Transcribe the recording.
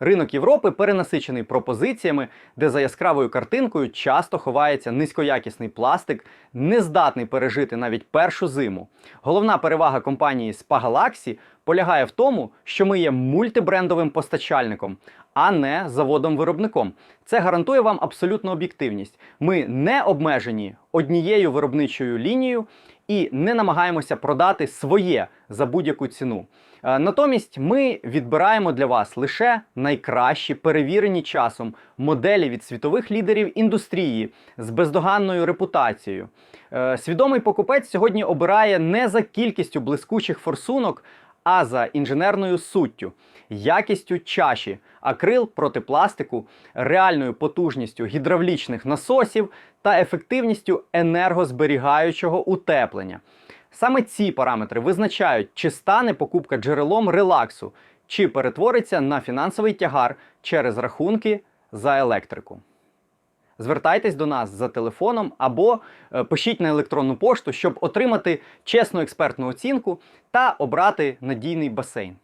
Ринок Європи перенасичений пропозиціями, де за яскравою картинкою часто ховається низькоякісний пластик, нездатний пережити навіть першу зиму. Головна перевага компанії Galaxy полягає в тому, що ми є мультибрендовим постачальником, а не заводом-виробником. Це гарантує вам абсолютну об'єктивність. Ми не обмежені однією виробничою лінією і не намагаємося продати своє за будь-яку ціну. Е, Натомість ми відбираємо для вас лише найкращі перевірені часом моделі від світових лідерів індустрії з бездоганною репутацією. Е, Свідомий покупець сьогодні обирає не за кількістю блискучих форсунок, а за інженерною суттю, якістю чаші, акрил проти пластику, реальною потужністю гідравлічних насосів та ефективністю енергозберігаючого утеплення. Саме ці параметри визначають, чи стане покупка джерелом релаксу, чи перетвориться на фінансовий тягар через рахунки за електрику. Звертайтесь до нас за телефоном або е, пишіть на електронну пошту, щоб отримати чесну експертну оцінку та обрати надійний басейн.